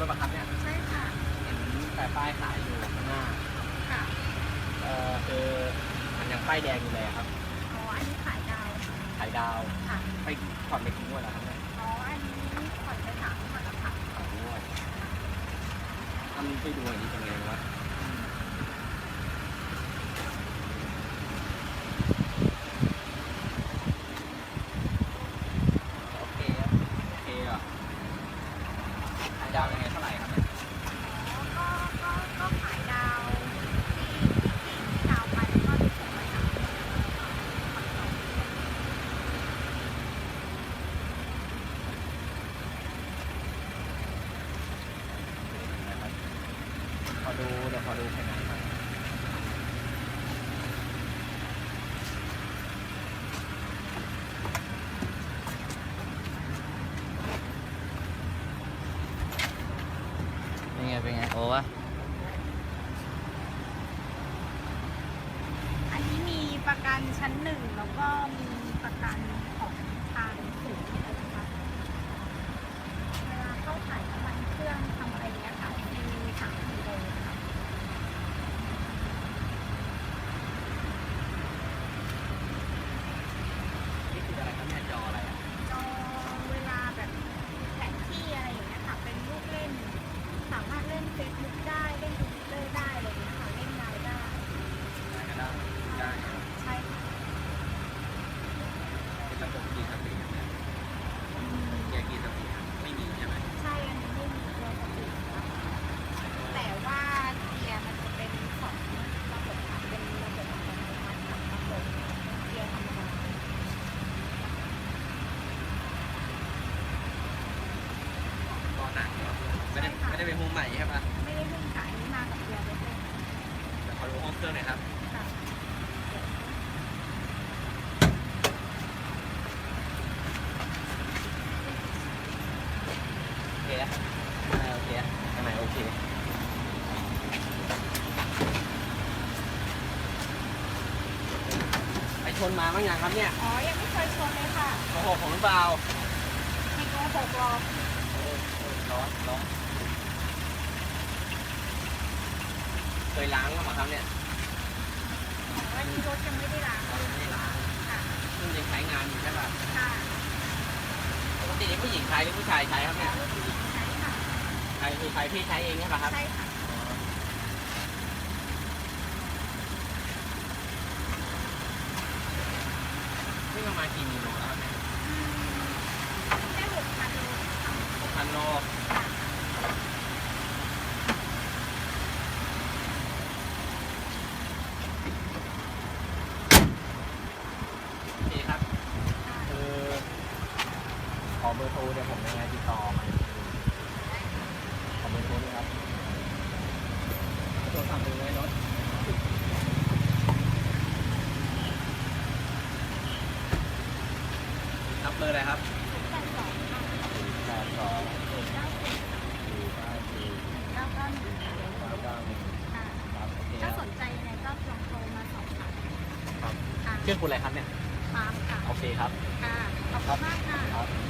ด้วยป่ะครับเนี่ยใช่ค่ะเห็นแต่ป้ายขายอยู่ข้างหน้าค่ะเออคือมันยังป้ายแดงอยู่เลยครับอ๋ออันนี้ขายดาวขายดาวค่ะไปผ่อนไปกี่งวดแล้วครับเนี่ยอ๋ออันนี้ผ่อนไปสามงวดแล้วค่ะสองงวดทำไปดูอันนี้เป็นไงวะ ดาวยังไงเท่าไหร่ครับเนี่ยอ๋อก็ก็ก็ขายดาวที่ที่ดาวไปก็จะส่งมาสามงวดผ่อดขอดูเดี๋ยวขอดูภายในหน่อยเป็น ไง เป็นไง โอ้วะอันนี้มีประกันชั้นหนึ่งแล้วก็มีประกันของทางศูนย์เลยนะคะเวลาเข้าถ่ายน้ำมันเครื่องทำอะไรเงี้ยค่ะมีสามกิโลค่ะ นี่คืออะไรครับเนี่ยจออะไรอะ จอเวลาแบบแผนที่อะไรอย่างเงี้ยค่ะ เป็นลูกเล่น สามารถเล่นเฟซบุ๊กได้ เล่นทวิตเตอร์ได้อะไรอย่างเงี้ยค่ะ เล่นไลน์ได้ ได้ก็ได้ได้ครับ ใช่ค่ะ เป็นระบบกีสปีดเนี่ยแยกกีสปีดไม่มีใช่ไหม ใช่อันนี้ไม่มีตัวสปีดค่ะแต่ว่าเกียร์มันจะเป็นสองระบบค่ะเป็นระบบอัตโนมัติกับระบบเกียร์ธรรมดา ก็หนักเนอะไม่ได้ไม่ได้เป็นมุมใหม่ใช่ปะ ไม่ได้หุ้มขายนี้มากับเกียร์เลยเลย เดี๋ยวข อดูห้อเครื่องหน่อยครับโอเคอะอ่าโอเคอะข้างในโอเคไปชนมาบ้างยังครับเนี่ยอ๋อ ยังไม่เคยชนเลยค่ะโอ้โหผมหรือเปล่ามีโกหกหรอกโอ้โหร้อนร้อนเคยล้างกันมาครับเนี่ย รถยังไม่ได้ล้างเรายังไม่ได้ล้างค่ะเพิ่งใช้งานอยู่ใช่ป่ะค่ะปกตินี่ผู้หญิงใช้หรือผู้ชายใช้ครับเนี่ยวผู้หญิงใช้ค่ะใครคือใครพี่ใช้เองใช่ป่ะครับ ใช่ค่ะ นี่ประมาณกี่กิโลแล้วครับเนี่ยอืมแค่หกพันโลค่ะ หกพันโล ค่ะ โอเคครับ ค่ะ คือขอ เบอร์โทรเดี๋ยวผมยังไงติดต่อมาขอเบอร์โทรด้วยครับโทรศัพท์ดูไว้รถรับเบอร์อะไรครับแปดสองแปดสองสี่เก้าสี่สี่ห้าสี่เก้าเก้าหนึ่งค่ะเก้าเก้าหนึ่งค่ะครับโอเคคถ้ารับสนใจยังไงก็ลองโทรมาสอบถามครับค่ะชื่อคุณอะไรครับเนี่ย ฟาร์มค่ะโอเคครับ ค่ะขอบคุณมากค่ะ